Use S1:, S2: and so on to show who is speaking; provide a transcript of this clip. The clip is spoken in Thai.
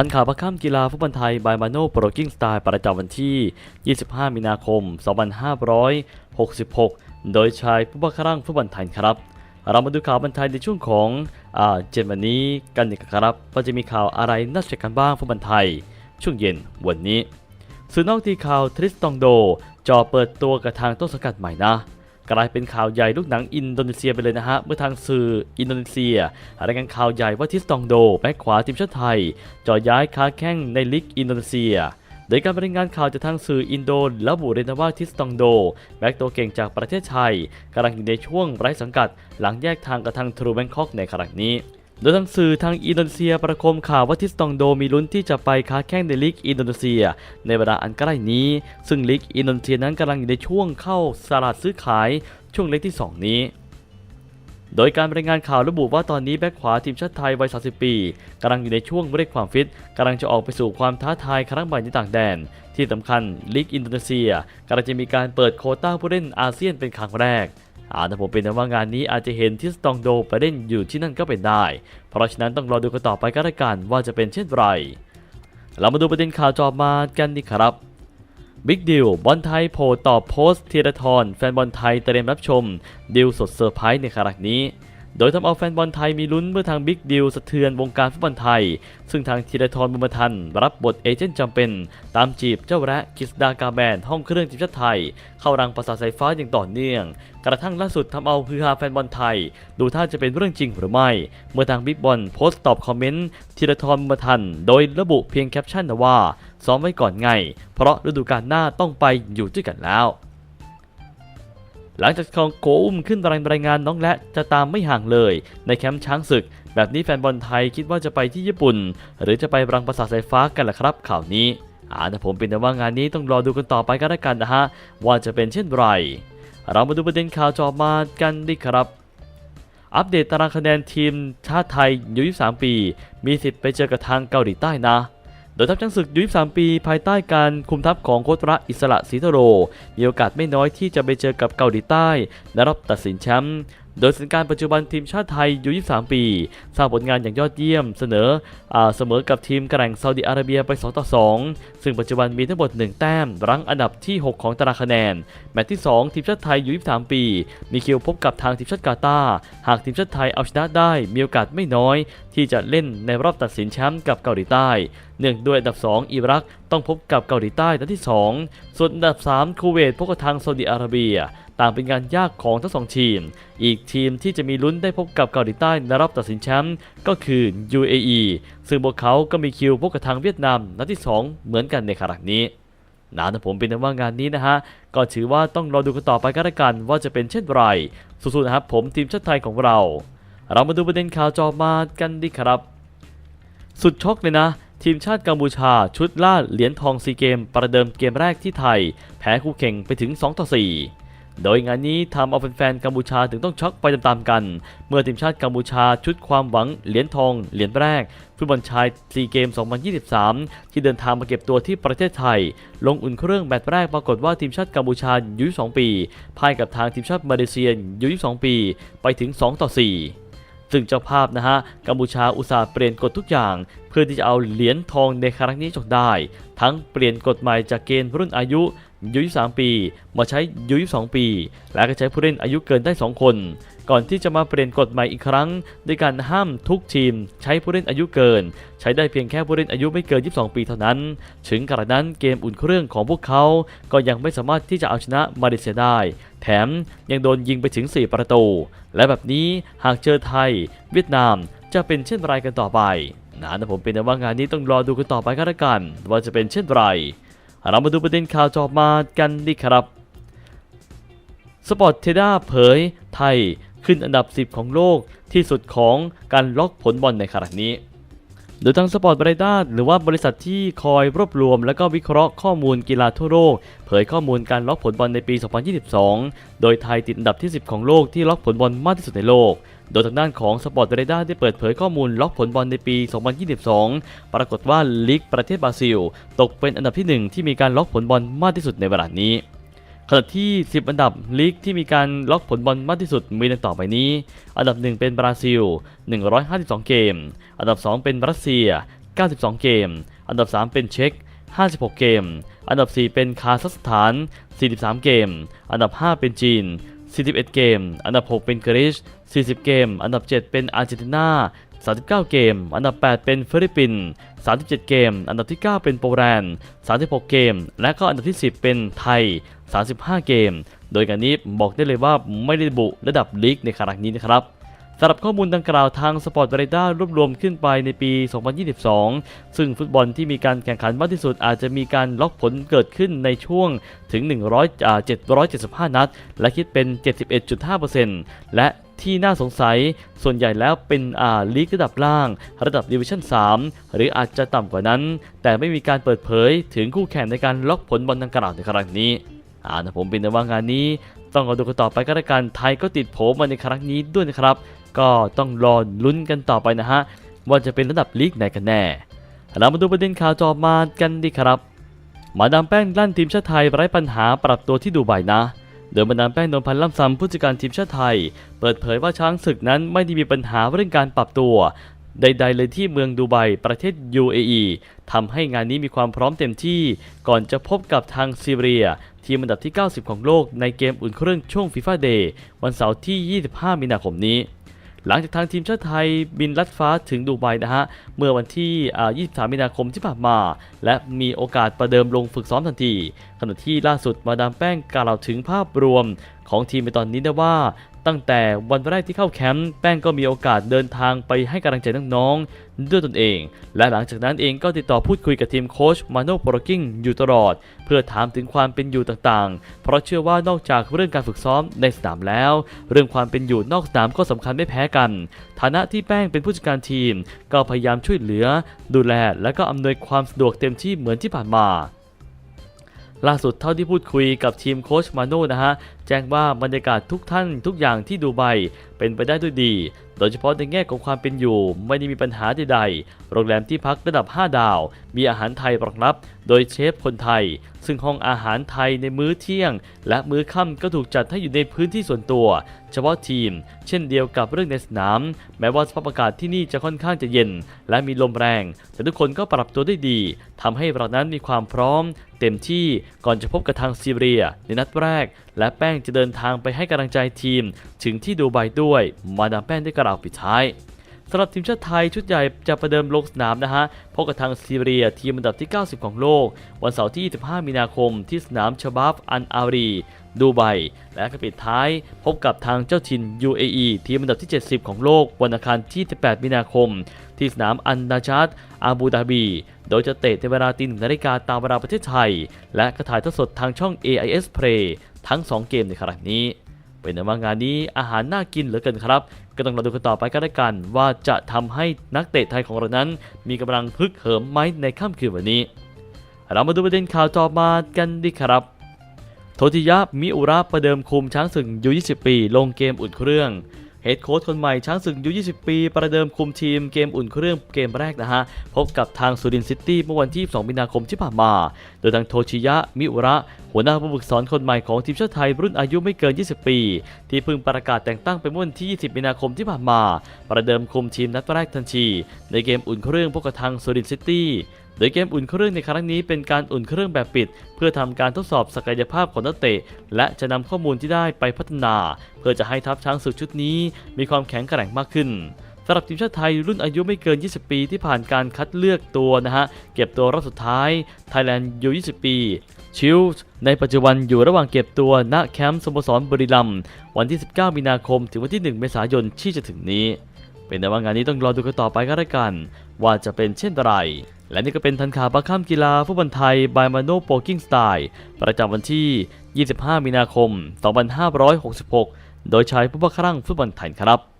S1: ทันข่าวประค่ำกีฬาฟุตบอลไทยบายมาโนโปรกิ้งสไตล์ประจำวันที่ 25 มีนาคม 2566 โดยชายผู้บังคับฟุตบอลไทยครับ เรามาดูข่าวบันไทยในช่วงของเจ็ดวันนี้กันดีกว่าครับว่าจะมีข่าวอะไรน่าสนใจกันบ้างฟุตบอลไทย ช่วงเย็นวันนี้สื่อนอกที่ข่าวทริสตองโดจอเปิดตัวกับทางต้นสังกัดใหม่นะ กลายเป็นข่าวใหญ่ลูกหนังอินโดนีเซียไปเลยนะฮะ เมื่อทางสื่ออินโดนีเซียรายงานข่าวใหญ่ว่าทิสตองโดแบ็คขวาทีมชาติไทยจอย้ายค้าแข้งในลีกอินโดนีเซียโดยการรายงานข่าวจากทางสื่ออินโดระบุเลยนะว่าทิสตองโด แบ็คตัวเก่งจากประเทศไทยกำลังอยู่ในช่วงไร้สังกัด หลังแยกทางกับทางทรูแบงคอกในขณะนี้ โดยทางสื่อทางอินโดนีเซียประโคมข่าวว่าทิสตองโดมีลุ้นที่จะไปค้าแข้งในลีกอินโดนีเซีย ในเวลาอันใกล้นี้ ซึ่งลีกอินโดนีเซียนั้นกำลังอยู่ในช่วงเข้าตลาดซื้อขายช่วงเล็กที่ 2 นี้โดยการรายงานข่าวระบุว่าตอนนี้แบ็คขวาทีมชาติไทยวัย 30 ปีกำลังอยู่ในช่วงเร่งความฟิตกำลังจะออกไปสู่ความท้าทายครั้งใหม่ในต่างแดน ที่สำคัญลีกอินโดนีเซียกำลังจะมีการเปิดโคต้าผู้เล่นอาเซียนเป็นครั้งแรก อาจจะผมเป็นแต่ว่างานนี้อาจจะเห็นทิสตองโดไปเล่นอยู่ที่นั่นก็เป็นได้ เพราะฉะนั้นต้องรอดูกันต่อไปก็แล้วกันว่าจะเป็นเช่นไร เรามาดูประเด็นข่าวจอมากันดีครับบิ๊กดิวบอลไทยโผล่ตอบโพสต์ธีรทรแฟนบอลไทยเตรียมรับชมดิวสดเซอร์ไพรส์ในครั้งนี้ โดยทำเอาแฟนบอลไทยมีลุ้นเมื่อทางบิ๊กดิวสะเทือนวงการฟุตบอลไทย ซึ่งทางธีรทรบุญมาทัน รับบทเอเจนต์จำเป็น ตามจีบเจ้าแระกิสดากาแบนห้องเครื่องทีมชาติไทย เข้ารังประสาทสายฟ้าอย่างต่อเนื่อง กระทั่งล่าสุดทำเอาฮือฮาแฟนบอลไทย ดูท่าจะเป็นเรื่องจริงหรือไม่ เมื่อทางบิ๊กบอลโพสต์ตอบคอมเมนต์ธีรทรบุญมาทัน โดยระบุเพียงแคปชั่นว่าซ้อมไว้ก่อนไง เพราะฤดูกาลหน้าต้องไปอยู่ด้วยกันแล้ว หลังจากของโกอุ้มขึ้นรายงานน้องและจะตามไม่ห่างเลย ในแคมป์ช้างศึก แบบนี้แฟนบอลไทยคิดว่าจะไปที่ญี่ปุ่น หรือจะไปรังประสาทสายฟ้ากันล่ะครับข่าวนี้อ่าแต่ผมเป็นแต่ว่างานนี้ต้องรอดูกันต่อไปก็แล้วกันนะฮะว่าจะเป็นเช่นไร เรามาดูประเด็นข่าวจอมากันดีครับ อัปเดตตารางคะแนนทีมชาติไทยอายุ23ปี มีสิทธิ์ไปเจอกับทางเกาหลีใต้นะ โดยทัพช้างศึกยุ23ปี ภายใต้การคุมทัพของโคตระอิสระศรีทโร มีโอกาสไม่น้อยที่จะไปเจอกับเกาหลีใต้ในรอบตัดสินแชมป์ โดยสถานการปัจจุบันทีมชาติไทยอายุ23 ปี สร้างผลงานอย่างยอดเยี่ยม เสนออเสมอกับทีมแกร่งซาอุดิอาระเบียไป 2 ต่อ 2 ซึ่งปัจจุบันมีทั้งหมด 1 แต้ม รั้งอันดับที่ 6 ของตารางคะแนน แมตช์ที่ 2 ทีมชาติไทยอายุ23 ปี มีคิวพบกับทางทีมชาติกาตาร์หากทีมชาติไทยเอาชนะได้ มีโอกาสไม่น้อย ที่จะเล่นในรอบตัดสินแชมป์กับเกาหลีใต้เนื่องด้วยอันดับ 2 อิรักต้องพบกับเกาหลีใต้นัดที่ 2 ส่วนอันดับ 3 คูเวตพบกับทางซาอุดิอาระเบีย ต่างเป็นงานยากของทั้งสองทีม อีกทีมที่จะมีลุ้นได้พบกับเกาหลีใต้ในรอบตัดสินแชมป์ก็คือ UAE ซึ่งพวกเขาก็มีคิวพบกับทางเวียดนามนัดที่ 2 เหมือนกันในขณะนี้นะแต่ผมเป็นว่างานนี้นะฮะ ก็ถือว่าต้องรอดูกันต่อไปก็แล้วกันว่าจะเป็นเช่นไรสู้ๆนะครับผมทีมชาติไทยของเรา เรามาดูประเด็นข่าวจอมากันดีครับ สุดช็อกเลยนะ ทีมชาติกัมพูชาชุดล่าเหรียญทองซีเกม ประเดิมเกมแรกที่ไทย แพ้คู่แข่งไปถึง 2 ต่อ 4 โดยงานนี้ทำเอาแฟนๆกัมพูชาถึงต้องช็อกไปตามๆกัน เมื่อทีมชาติกัมพูชาชุดความหวังเหรียญทองเหรียญแรกฟุตบอลชายซีเกม 2023 ที่เดินทางมาเก็บตัวที่ประเทศไทย ลงอุ่นเครื่องแมตช์แรกปรากฏว่าทีมชาติกัมพูชาอายุ22ปีพ่ายกับทางทีมชาติมาเลเซียอายุ22 ปี ไปถึง 2 ต่อ 4ซึ่งเจ้าภาพนะฮะกัมพูชาอุตสาห์เปลี่ยนกฎทุกอย่าง เพื่อที่จะเอาเหรียญทองในครั้งนี้จงได้ ทั้งเปลี่ยนกฎใหม่จากเกณฑ์รุ่นอายุ ยุ23 ปี มาใช้อายุ22 ปี และก็ใช้ผู้เล่นอายุเกินได้ 2 คน ก่อนที่จะมาเปลี่ยนกฎใหม่อีกครั้งด้วยการห้ามทุกทีม ใช้ผู้เล่นอายุเกิน ใช้ได้เพียงแค่ผู้เล่นอายุไม่เกิน 22 ปีเท่านั้น ถึงกระนั้นเกมอุ่นเครื่องของพวกเขา ก็ยังไม่สามารถที่จะเอาชนะมาเลเซียได้ แถมยังโดนยิงไปถึง 4 ประตู และแบบนี้หากเจอไทย เวียดนามจะเป็นเช่นไรกันต่อไปนะแต่ผมเป็นแต่ว่างานนี้ต้องรอดูกันต่อไปก็แล้วกัน ว่าจะเป็นเช่นไร เรามาดูประเด็นข่าวจอบมากันดีครับ สปอร์ตเทด้าเผยไทยขึ้นอันดับ 10 ของโลกที่สุดของการล็อกผลบอลในขณะนี้ โดยทางสปอร์ตบริด้าหรือว่าบริษัทที่คอยรวบรวม และก็วิเคราะห์ข้อมูลกีฬาทั่วโลก เผยข้อมูลการล็อกผลบอลในปี 2022 โดยไทยติดอันดับที่ 10 ของโลกที่ล็อกผลบอลมากที่สุดในโลก โดยทางด้านของสปอร์ตบริด้าได้เปิดเผยข้อมูลล็อกผลบอลในปี 2022 ปรากฏว่าลีกประเทศบราซิล ตกเป็นอันดับที่ 1 ที่มีการล็อกผลบอลมากที่สุดในเวลานี้ ขณะที่ 10 อันดับลีกที่มีการล็อกผลบอลมากที่สุดมีดังต่อไปนี้ อันดับ 1 เป็นบราซิล 152 เกม อันดับ 2 เป็นรัสเซีย 92 เกม อันดับ 3 เป็นเช็ก56 เกม อันดับ 4 เป็นคาซัคสถาน 43 เกม อันดับ 5 เป็นจีน 41 เกม อันดับ 6 เป็นกรีซ40 เกม อันดับ 7 เป็นอาร์เจนตินา 39 เกม อันดับ 8 เป็นฟิลิปปินส์ 37 เกม อันดับที่ 9 เป็นโปแลนด์ 36 เกม และก็อันดับที่ 10 เป็นไทย 35 เกม โดยการนี้บอกได้เลยว่าไม่ได้บุระดับลีกในครั้งนี้นะครับสำหรับข้อมูลดังกล่าวทาง Sport r a d a r รวบรวมขึ้นไปในปี 2022 ซึ่งฟุตบอลที่มีการแข่งขันมากที่สุดอาจจะมีการล็อกผลเกิดขึ้นในช่วงถึง 100อ่า775 นัด และคิดเป็น 71.5%และ ที่น่าสงสัย ส่วนใหญ่แล้วเป็นอ่าลีกระดับล่าง ระดับดิวิชั่น 3 หรืออาจจะต่ำกว่านั้น แต่ไม่มีการเปิดเผยถึงคู่แข่งในการล็อกผลบอลดังกล่าวในครั้งนี้อ่านะผมเป็นแต่ว่างานนี้ ต้องรอดูกันต่อไปก็แล้วกันไทยก็ติดโผมาในครั้งนี้ด้วยนะครับ ก็ต้องรอลุ้นกันต่อไปนะฮะว่าจะเป็นระดับลีกไหนกันแน่เรามาดูประเด็นข่าวจอมากันดีครับ มาดามแป้งลั่นทีมชาติไทยไร้ปัญหาปรับตัวที่ดูไบนะ โดยบรรดาแป้งนนพันธ์ล่ำซำผู้จัดการทีมชาติไทย เปิดเผยว่าช้างศึกนั้นไม่ได้มีปัญหาเรื่องการปรับตัว ใดๆเลยที่เมืองดูไบประเทศ UAE ทำให้งานนี้มีความพร้อมเต็มที่ ก่อนจะพบกับทางซีเรีย ทีมอันดับที่ 90 ของโลกในเกมอุ่นเครื่องช่วงฟีฟ่าเดย์วันเสาร์ที่ 25 มีนาคมนี้ หลังจากทางทีมชาติไทยบินลัดฟ้าถึงดูไบนะฮะ เมื่อวันที่ 23 มีนาคมที่ผ่านมา และมีโอกาสประเดิมลงฝึกซ้อมทันทีขณะที่ล่าสุดมาดามแป้งกล่าวถึงภาพรวมของทีมในตอนนี้นะว่า ตั้งแต่วันแรกที่เข้าแคมป์แป้งก็มีโอกาสเดินทางไปให้กำลังใจน้องๆด้วยตนเอง และหลังจากนั้นเองก็ติดต่อพูดคุยกับทีมโค้ชมาโนโปรกิ้งอยู่ตลอด เพื่อถามถึงความเป็นอยู่ต่างๆ เพราะเชื่อว่านอกจากเรื่องการฝึกซ้อมในสนามแล้ว เรื่องความเป็นอยู่นอกสนามก็สำคัญไม่แพ้กัน ฐานะที่แป้งเป็นผู้จัดการทีม ก็พยายามช่วยเหลือ ดูแลและก็อำนวยความสะดวกเต็มที่เหมือนที่ผ่านมา ล่าสุดเท่าที่พูดคุยกับทีมโค้ชมาโน่นะฮะ แจ้งว่าบรรยากาศทุกท่านทุกอย่างที่ดูไบเป็นไปได้ด้วยดี โดยเฉพาะในแง่ของความเป็นอยู่ ไม่ได้มีปัญหาใดๆ โรงแรมที่พักระดับ 5 ดาว มีอาหารไทยรองรับ โดยเชฟคนไทย ซึ่งห้องอาหารไทยในมื้อเที่ยง และมื้อค่ำก็ถูกจัดให้อยู่ในพื้นที่ส่วนตัว เฉพาะทีม เช่นเดียวกับเรื่องในสนาม แม้ว่าสภาพอากาศที่นี่จะค่อนข้างจะเย็น และมีลมแรง แต่ทุกคนก็ปรับตัวได้ดีทำให้เรานั้นมีความพร้อม เต็มที่ก่อนจะพบกับทางซีเรียในนัดแรก และแป้งจะเดินทางไปให้กำลังใจทีม ถึงที่ดูไบด้วย มาดามแป้งได้กล่าวปิดท้าย สำหรับทีมชาติไทยชุดใหญ่จะประเดิมลงสนามนะฮะพบกับทางซีเรียทีมอันดับที่ 90 ของโลก วันเสาร์ที่ 25 มีนาคมที่สนามชบาบอันอารีดูไบและก็ปิดท้ายพบกับทางเจ้าถิ่น UAE ทีมอันดับที่ 70 ของโลก วันอังคารที่ 18 มีนาคม ที่สนามอันนาชาดอาบูดาบี โดยจะเตะในเวลาตีหนึ่งนาฬิกาตามเวลาประเทศไทย และกระถ่ายทอดสดทางช่อง AIS Play ทั้ง 2 เกมในครั้งนี้ เป็นแต่ว่างานนี้อาหารน่ากินเหลือเกินครับ ก็ต้องรอดูกันต่อไปก็แล้วกัน ว่าจะทำให้นักเตะไทยของเรานั้น มีกำลังฮึกเหิมไหมในค่ำคืนวันนี้ เรามาดูประเด็นข่าวต่อมากันดีครับ โทติยะมิอุระประเดิมคุมช้างศึกยู20 ปี ลงเกมอุ่นเครื่องเฮดโค้ชคนใหม่ช้างศึกยู20 ปี ประเดิมคุมทีมเกมอุ่นเครื่องเกมแรกนะฮะ พบกับทางสุรินทร์ซิตี้เมื่อวันที่ 2 มีนาคมที่ผ่านมา โดยทางโทชิยะมิอุระหัวหน้าผู้ฝึกสอนคนใหม่ของทีมชาติไทยรุ่นอายุไม่เกิน 20 ปี ที่เพิ่งประกาศแต่งตั้งไปเมื่อวันที่ 20 มีนาคมที่ผ่านมา ประเดิมคุมทีมนัดแรกทันที ในเกมอุ่นเครื่องพบกับทางสุรินทร์ซิตี้โดยเกมอุ่นเครื่องในครั้งนี้เป็นการอุ่นเครื่องแบบปิด เพื่อทำการทดสอบศักยภาพของนักเตะ และจะนำข้อมูลที่ได้ไปพัฒนา เพื่อจะให้ทัพช้างศึกชุดนี้มีความแข็งแกร่งมากขึ้น สำหรับทีมชาติไทยรุ่นอายุไม่เกิน 20 ปีที่ผ่านการคัดเลือกตัวนะฮะ เก็บตัวรอบสุดท้าย Thailand U20 ปี ชิลส์ในปัจจุบันอยู่ระหว่างเก็บตัวณแคมป์สโมสรบรีรัมวันที่ 19 มีนาคม ถึงวันที่ 1 เมษายนที่จะถึงนี้ เป็นแต่ว่างานนี้ต้องรอดูกันต่อไปก็แล้วกัน ว่าจะเป็นเช่นไรและนี่ก็เป็นทันข่าวประข้ามกีฬาฟุตบอลไทย บายมาโนโปกิ้งสไตล์ ประจำวันที่ 25 มีนาคม 2566 โดยใช้ผู้บังคับฟุตบอลไทยครับ